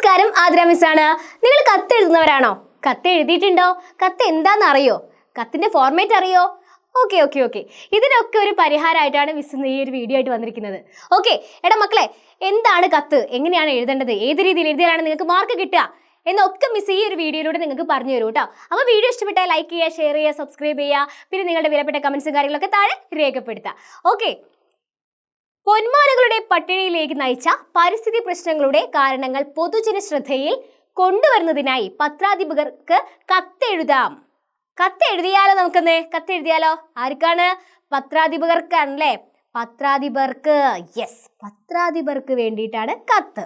നമസ്കാരം ആതിര മിസ് ആണ്. നിങ്ങൾ കത്ത് എഴുതുന്നവരാണോ? കത്ത് എഴുതിയിട്ടുണ്ടോ? കത്ത് എന്താണെന്ന് അറിയോ? കത്തിന്റെ ഫോർമാറ്റ് അറിയോ? ഓക്കെ ഓക്കെ ഓക്കെ ഇതിനൊക്കെ ഒരു പരിഹാരമായിട്ടാണ് മിസ് ഈ ഒരു വീഡിയോ ആയിട്ട് വന്നിരിക്കുന്നത്. ഓക്കെ എടാ മക്കളെ എന്താണ് കത്ത്? എങ്ങനെയാണ് എഴുതേണ്ടത്? ഏത് രീതിയിൽ എഴുതിയാലാണ് നിങ്ങൾക്ക് മാർക്ക് കിട്ടുക? എന്നൊക്കെ മിസ് ഈ ഒരു വീഡിയോയിലൂടെ നിങ്ങൾക്ക് പറഞ്ഞു തരും കേട്ടോ. അപ്പോൾ വീഡിയോ ഇഷ്ടപ്പെട്ടാൽ ലൈക്ക് ചെയ്യുക ഷെയർ ചെയ്യുക സബ്സ്ക്രൈബ് ചെയ്യുക. പിന്നെ നിങ്ങളുടെ വിലപ്പെട്ട കമൻസും കാര്യങ്ങളൊക്കെ താഴെ രേഖപ്പെടുത്തുക. ഓക്കെ പൊന്മാനുകളുടെ പട്ടിണിയിലേക്ക് നയിച്ച പരിസ്ഥിതി പ്രശ്നങ്ങളുടെ കാരണങ്ങൾ പൊതുജന ശ്രദ്ധയിൽ കൊണ്ടുവരുന്നതിനായി പത്രാധിപകർക്ക് കത്തെഴുതാം. കത്തെഴുതിയാലോ നമുക്കെന്ന്? കത്തെഴുതിയാലോ? ആർക്കാണ്? പത്രാധിപകർക്കാണല്ലേ? പത്രാധിപർക്ക്. യെസ് പത്രാധിപർക്ക് വേണ്ടിയിട്ടാണ് കത്ത്.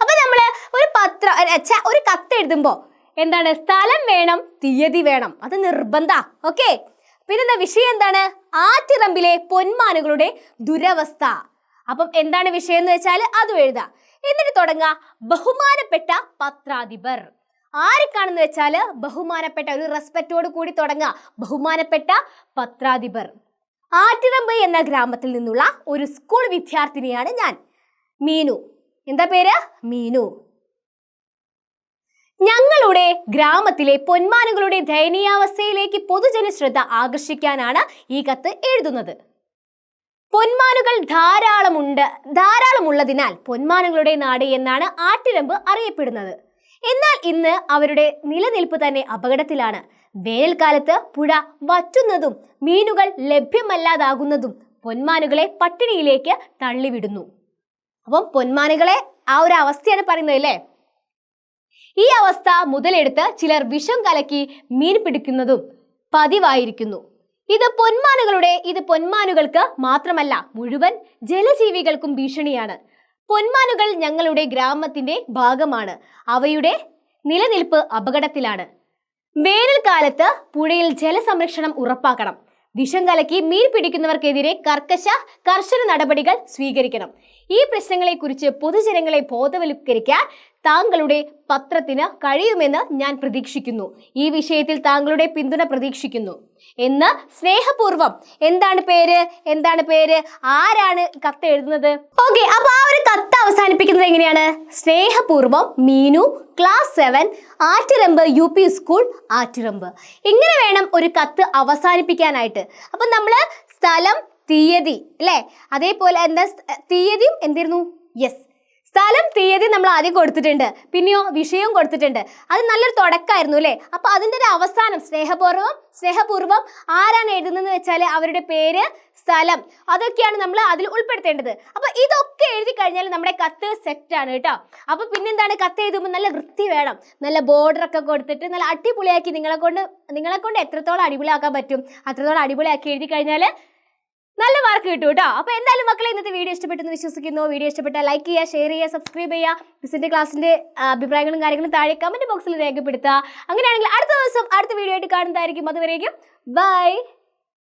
അപ്പൊ നമ്മൾ ഒരു പത്ര ഒരു കത്ത് എഴുതുമ്പോ എന്താണ്? സ്ഥലം വേണം തീയതി വേണം. അത് നിർബന്ധ. ഓക്കെ പിന്നെന്താ വിഷയം എന്താണ്? ആറ്റിറമ്പിലെ പൊന്മാനുകളുടെ ദുരവസ്ഥ. അപ്പം എന്താണ് വിഷയം എന്ന് വെച്ചാൽ അതും എഴുതാം. എന്നിട്ട് തുടങ്ങുക ബഹുമാനപ്പെട്ട പത്രാധിപർ. ആർക്കാണെന്ന് വെച്ചാൽ ബഹുമാനപ്പെട്ട ഒരു റെസ്പെക്റ്റോട് കൂടി തുടങ്ങുക ബഹുമാനപ്പെട്ട പത്രാധിപർ. ആറ്റിറമ്പ് എന്ന ഗ്രാമത്തിൽ നിന്നുള്ള ഒരു സ്കൂൾ വിദ്യാർത്ഥിനിയാണ് ഞാൻ. മീനു. എന്താ പേര്? മീനു. ഞങ്ങളുടെ ഗ്രാമത്തിലെ പൊന്മാനുകളുടെ ദയനീയാവസ്ഥയിലേക്ക് പൊതുജന ശ്രദ്ധ ആകർഷിക്കാനാണ് ഈ കത്ത് എഴുതുന്നത്. പൊന്മാനുകൾ ധാരാളമുണ്ട് ധാരാളമുള്ളതിനാൽ പൊന്മാനുകളുടെ നാട് എന്നാണ് ആട്ടിരമ്പ് അറിയപ്പെടുന്നത്. എന്നാൽ ഇന്ന് അവരുടെ നിലനിൽപ്പ് തന്നെ അപകടത്തിലാണ്. വേനൽക്കാലത്ത് പുഴ വറ്റുന്നതും മീനുകൾ ലഭ്യമല്ലാതാകുന്നതും പൊന്മാനുകളെ പട്ടിണിയിലേക്ക് തള്ളിവിടുന്നു. അപ്പം പൊന്മാനുകളെ ആ ഒരു അവസ്ഥയാണ് പറയുന്നത് അല്ലേ? ഈ അവസ്ഥ മുതലെടുത്ത് ചിലർ വിഷം കലക്കി മീൻ പിടിക്കുന്നതും പതിവായിരിക്കുന്നു. ഇത് പൊന്മാനുകളുടെ ഇത് പൊന്മാനുകൾക്ക് മാത്രമല്ല മുഴുവൻ ജലജീവികൾക്കും ഭീഷണിയാണ്. പൊന്മാനുകൾ ഞങ്ങളുടെ ഗ്രാമത്തിന്റെ ഭാഗമാണ്. അവയുടെ നിലനിൽപ്പ് അപകടത്തിലാണ്. വേനൽക്കാലത്ത് പുഴയിൽ ജലസംരക്ഷണം ഉറപ്പാക്കണം. വിഷം കലക്കി മീൻ പിടിക്കുന്നവർക്കെതിരെ കർക്കശ കർശന നടപടികൾ സ്വീകരിക്കണം. ഈ പ്രശ്നങ്ങളെക്കുറിച്ച് പൊതുജനങ്ങളെ ബോധവൽക്കരിക്കാൻ താങ്കളുടെ പത്രത്തിന് കഴിയുമെന്ന് ഞാൻ പ്രതീക്ഷിക്കുന്നു. ഈ വിഷയത്തിൽ താങ്കളുടെ പിന്തുണ പ്രതീക്ഷിക്കുന്നു. എന്ന് സ്നേഹപൂർവം എന്താണ് പേര്? എന്താണ് പേര്? ആരാണ് കത്ത് എഴുതുന്നത്? ഓക്കെ അപ്പൊ ആ ഒരു കത്ത് അവസാനിപ്പിക്കുന്നത് എങ്ങനെയാണ്? സ്നേഹപൂർവം Meenu class seven Attiramb U P school Attiramb ഇങ്ങനെ വേണം ഒരു കത്ത് അവസാനിപ്പിക്കാനായിട്ട്. അപ്പൊ നമ്മൾ സ്ഥലം തീയതി അല്ലേ? അതേപോലെ എന്താ തീയതിയും എന്തായിരുന്നു യെസ്. സ്ഥലം തീയതി നമ്മൾ ആദ്യം കൊടുത്തിട്ടുണ്ട്. പിന്നെയോ വിഷയവും കൊടുത്തിട്ടുണ്ട്. അത് നല്ലൊരു തുടക്കമായിരുന്നു അല്ലേ? അപ്പോൾ അതിന്റെ ഒരു അവസാനം സ്നേഹപൂർവം സ്നേഹപൂർവം ആരാണ് എഴുതുന്നതെന്ന് വെച്ചാൽ അവരുടെ പേര് സ്ഥലം. അതൊക്കെയാണ് നമ്മൾ അതിൽ ഉൾപ്പെടുത്തേണ്ടത്. അപ്പോൾ ഇതൊക്കെ എഴുതി കഴിഞ്ഞാൽ നമ്മുടെ കത്ത് സെറ്റ് ആണ് കേട്ടോ. അപ്പോൾ പിന്നെന്താണ്? കത്ത് എഴുതുമ്പോൾ നല്ല വൃത്തി വേണം. നല്ല ബോർഡർ ഒക്കെ കൊടുത്തിട്ട് നല്ല അടിപൊളിയാക്കി നിങ്ങളെ കൊണ്ട് നിങ്ങളെ കൊണ്ട് എത്രത്തോളം അടിപൊളിയാക്കാൻ പറ്റും അത്രത്തോളം അടിപൊളിയാക്കി എഴുതി കഴിഞ്ഞാൽ നല്ല മാർക്ക് കിട്ടും കേട്ടോ അപ്പോൾ എന്തായാലും മക്കളെ ഇന്നത്തെ വീഡിയോ ഇഷ്ടപ്പെട്ടെന്ന് വിശ്വസിക്കുന്നു. വീഡിയോ ഇഷ്ടപ്പെട്ടാൽ ലൈക്ക് ചെയ്യുക ഷെയർ ചെയ്യുക സബ്സ്ക്രൈബ് ചെയ്യുക. മിസ്സിന്റെ ക്ലാസ്സിന്റെ അഭിപ്രായങ്ങളും കാര്യങ്ങളും താഴെ കമന്റ് ബോക്സിൽ രേഖപ്പെടുത്തുക. അങ്ങനെയാണെങ്കിൽ അടുത്ത ദിവസം അടുത്ത വീഡിയോ ആയിട്ട് കാണുന്നതായിരിക്കും. അതുവരേക്കും ബൈ